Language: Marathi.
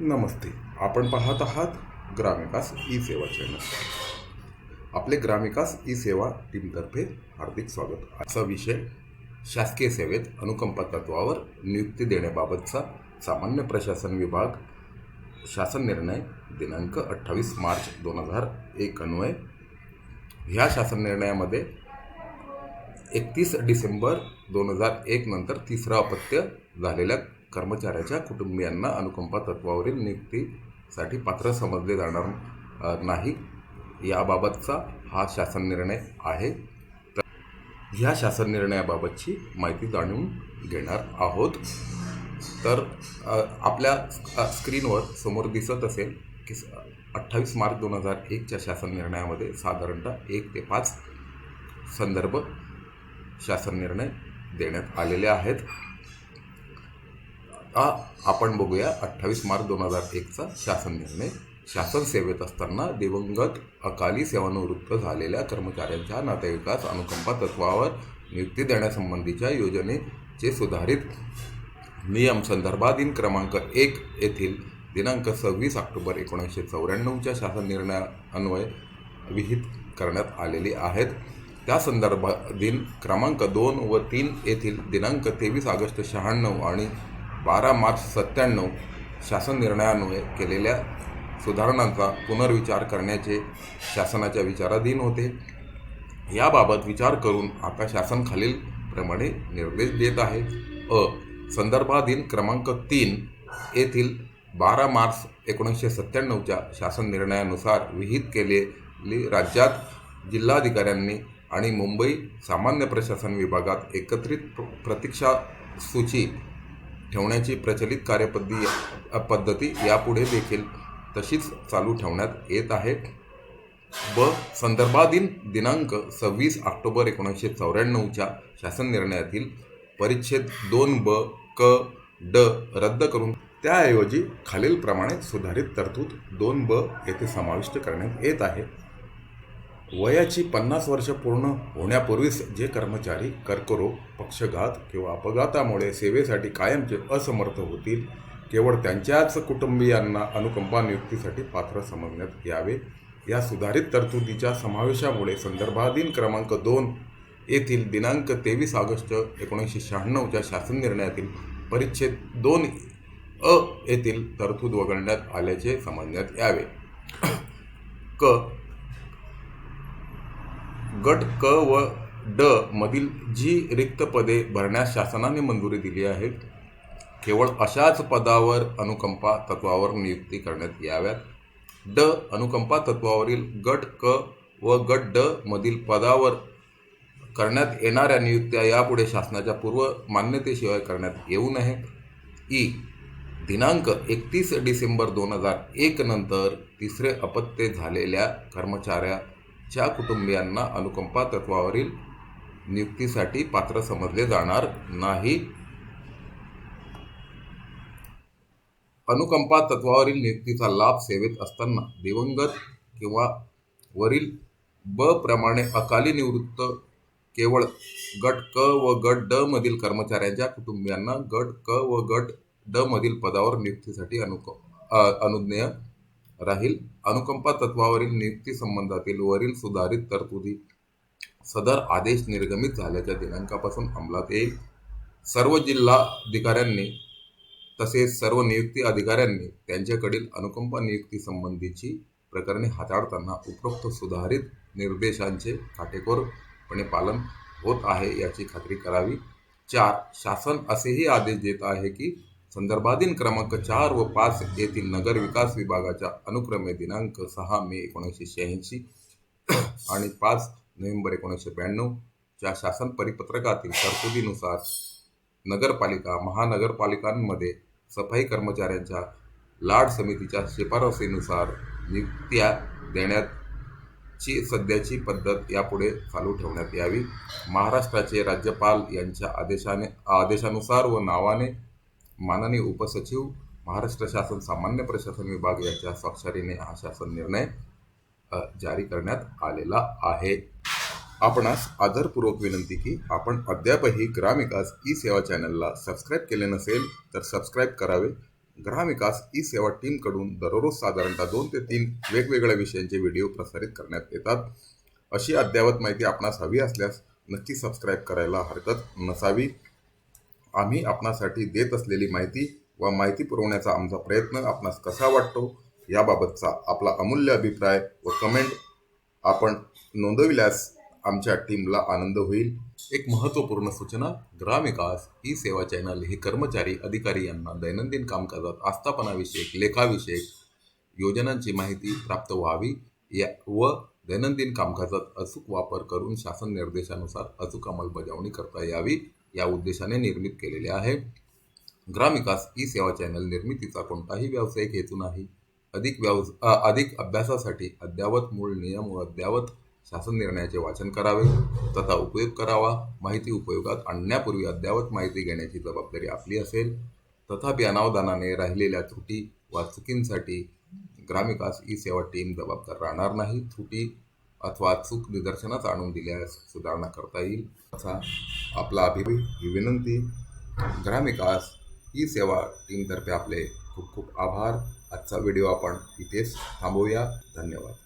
नमस्ते. आपण पाहत आहात ग्रामविकास ई सेवा चॅनल. आपले ग्रामविकास ई सेवा टीमतर्फे हार्दिक स्वागत असा विषय शासकीय सेवेत अनुकंपा तत्वावर नियुक्ती देण्याबाबतचा सामान्य प्रशासन विभाग शासन निर्णय दिनांक अठ्ठावीस मार्च दोन हजार एक अन्वय ह्या शासन निर्णयामध्ये एकतीस डिसेंबर दोन हजार एक नंतर तिसरं अपत्य झालेल्या कर्मचाऱ्याच्या कुटुंबियांना अनुकंपा तत्वावरील नियुक्तीसाठी पात्र समजले जाणार नाही. याबाबतचा हा शासन निर्णय आहे. तर ह्या शासन निर्णयाबाबतची माहिती जाणून घेणार आहोत. तर आपल्या स्क्रीनवर समोर दिसत असेल की अठ्ठावीस मार्च दोन हजार एकच्या शासन निर्णयामध्ये साधारणतः एक ते पाच संदर्भ शासन निर्णय देण्यात आलेले आहेत. आ आपण बघूया अठ्ठावीस मार्च दोन हजार एकचा शासन निर्णय. शासन सेवेत असताना दिवंगत अकाली सेवानिवृत्त झालेल्या कर्मचाऱ्यांच्या नातेवाईकास अनुकंपा तत्वावर नियुक्ती देण्यासंबंधीच्या योजनेचे सुधारित नियम संदर्भाधीन क्रमांक एक येथील दिनांक सव्वीस ऑक्टोबर एकोणीसशे चौऱ्याण्णवच्या शासन निर्णयान्वये विहित करण्यात आलेली आहेत. त्या संदर्भाधीन क्रमांक दोन व तीन येथील दिनांक तेवीस ऑगस्ट शहाण्णव आणि बारा मार्च सत्त्याण्णव शासन निर्णयान्वये केलेल्या सुधारणांचा पुनर्विचार करण्याचे शासनाच्या विचाराधीन होते. याबाबत विचार करून आता शासन खालीलप्रमाणे निर्देश देत आहे. अ. संदर्भाधीन क्रमांक तीन येथील बारा मार्च एकोणीसशे सत्त्याण्णवच्या शासन निर्णयानुसार विहित केलेली राज्यात जिल्हाधिकाऱ्यांनी आणि मुंबई सामान्य प्रशासन विभागात एकत्रित प्र- प्रतीक्षा सूची ठेवण्याची प्रचलित कार्यपद्धती पद्धती यापुढे देखील तशीच चालू ठेवण्यात येत आहे ब. संदर्भाधीन दिनांक सव्वीस ऑक्टोबर एकोणीसशे चौऱ्याण्णवच्या शासन निर्णयातील परिच्छेद दोन ब क ड रद्द करून त्याऐवजी खालीलप्रमाणे सुधारित तरतूद दोन ब येथे समाविष्ट करण्यात येत आहे. वयाची पन्नास वर्ष पूर्ण होण्यापूर्वीच जे कर्मचारी कर्करोग पक्षघात किंवा अपघातामुळे सेवेसाठी कायमचे असमर्थ होतील केवळ त्यांच्याच कुटुंबियांना अनुकंपा नियुक्तीसाठी पात्र समजण्यात यावे. या सुधारित तरतुदीच्या समावेशामुळे संदर्भाधीन क्रमांक दोन येथील दिनांक तेवीस ऑगस्ट एकोणीसशे शहाण्णवच्या शासन निर्णयातील परिच्छेद दोन अ येथील तरतूद वगळण्यात आल्याचे समजण्यात यावे. क. गट क व ड मधील जी रिक्त पदे भरण्यास शासनाने मंजुरी दिली आहे केवळ अशाच पदावर अनुकंपा तत्वावर नियुक्ती करण्यात याव्यात. ड अनुकंपा तत्वावरील गट क व गट ड मधील पदावर करण्यात येणाऱ्या नियुक्त्या यापुढे शासनाच्या पूर्व मान्यतेशिवाय करण्यात येऊ नये ई. दिनांक एकतीस डिसेंबर दोन हजार एक नंतर तिसरे अपत्य झालेल्या कर्मचाऱ्या च्या कुटुंबियांना अनुकंपा तत्वावरील नियुक्तीसाठी पात्र समजले जाणार नाही. अनुकंपा तत्वावरील नियुक्तीचा लाभ सेवेत असताना दिवंगत किंवा वरील ब प्रमाणे अकाली निवृत्त केवळ गट क व गट ड मधील कर्मचाऱ्यांच्या कुटुंबियांना गट क व गट ड मधील पदावर नियुक्तीसाठी अनुक अनुज्ञेय राहील. अनुकंपा तत्वावरील नियुक्ती संबंधातील वरील सुधारित तरतुदी सदर आदेश निर्गमित झाल्याच्या दिनांकापासून अंमलात येईल. सर्व जिल्हाधिकाऱ्यांनी तसेच सर्व नियुक्ती अधिकाऱ्यांनी त्यांच्याकडील अनुकंपा नियुक्ती संबंधीची प्रकरणे हाताळताना उपरोक्त सुधारित निर्देशांचे काटेकोरपणे पालन होत आहे याची खात्री करावी. चार शासन असेही आदेश देत आहे की संदर्भाधीन क्रमांक चार व पाच येथील नगर विकास विभागाच्या अनुक्रमे दिनांक सहा मे एकोणीसशे शहाऐंशी आणि पाच नोव्हेंबर एकोणीसशे ब्याण्णवच्या शासन परिपत्रकातील तरतुदीनुसार नगरपालिका महानगरपालिकांमध्ये सफाई कर्मचाऱ्यांच्या लाड समितीच्या शिफारसीनुसार नियुक्त्या देण्याची सध्याची पद्धत यापुढे चालू ठेवण्यात यावी. महाराष्ट्राचे राज्यपाल यांच्या आदेशाने आदेशानुसार व नावाने माननीय उपसचिव महाराष्ट्र शासन सामान्य प्रशासन विभाग याच्या स्वाक्षरीने हा शासन निर्णय जारी करण्यात आलेला आहे. आपणास आदरपूर्वक विनंती की आपण अद्यापही ग्रामविकास ई सेवा चॅनलला सबस्क्राईब केले नसेल तर सबस्क्राईब करावे. ग्रामविकास ई सेवा टीमकडून दररोज साधारणतः दोन ते तीन वेगवेगळ्या विषयांचे व्हिडिओ प्रसारित करण्यात येतात. अशी अद्ययावत माहिती आपणास हवी असल्यास नक्की सबस्क्राईब करायला हरकत नसावी. आम्ही आपणासाठी देत असलेली माहिती व माहिती पुरवण्याचा आमचा प्रयत्न आपणास कसा वाटतो याबाबतचा आपला अमूल्य अभिप्राय व कमेंट आपण नोंदविल्यास आमच्या टीमला आनंद होईल. एक महत्त्वपूर्ण सूचना ग्रामविकास ई सेवा चॅनल हे कर्मचारी अधिकारी यांना दैनंदिन कामकाजात आस्थापनाविषयक लेखाविषयक योजनांची माहिती प्राप्त व्हावी या व दैनंदिन कामकाजात अचूक वापर करून शासन निर्देशानुसार अचूक अंमलबजावणी करता यावी. या उद्देशाने निर्मित केलेले आहे. ग्रामविकास ई सेवा चॅनल निर्मितीचा कोणताही व्यावसायिक हेतू नाही. अधिक व्यव अधिक अभ्यासासाठी अद्यावत मूळ नियम व अद्यावत शासन निर्णयाचे वाचन करावे तथा उपयोग करावा. माहिती उपयोगात आणण्यापूर्वी अद्यावत माहिती घेण्याची जबाबदारी आपली असेल. तथापि अनावधानाने राहिलेल्या त्रुटी वा चुकींसाठी ग्रामविकास ई सेवा टीम जबाबदार राहणार नाही. त्रुटी अथवा चूक निदर्शनास आणून दिल्यास सुधारणा करता येईल. असा आपला अभिप्राय ही विनंती. ग्रामविकास ई सेवा टीमतर्फे आपले खूप खूप आभार. आजचा व्हिडिओ आपण इथेच थांबवूया. धन्यवाद.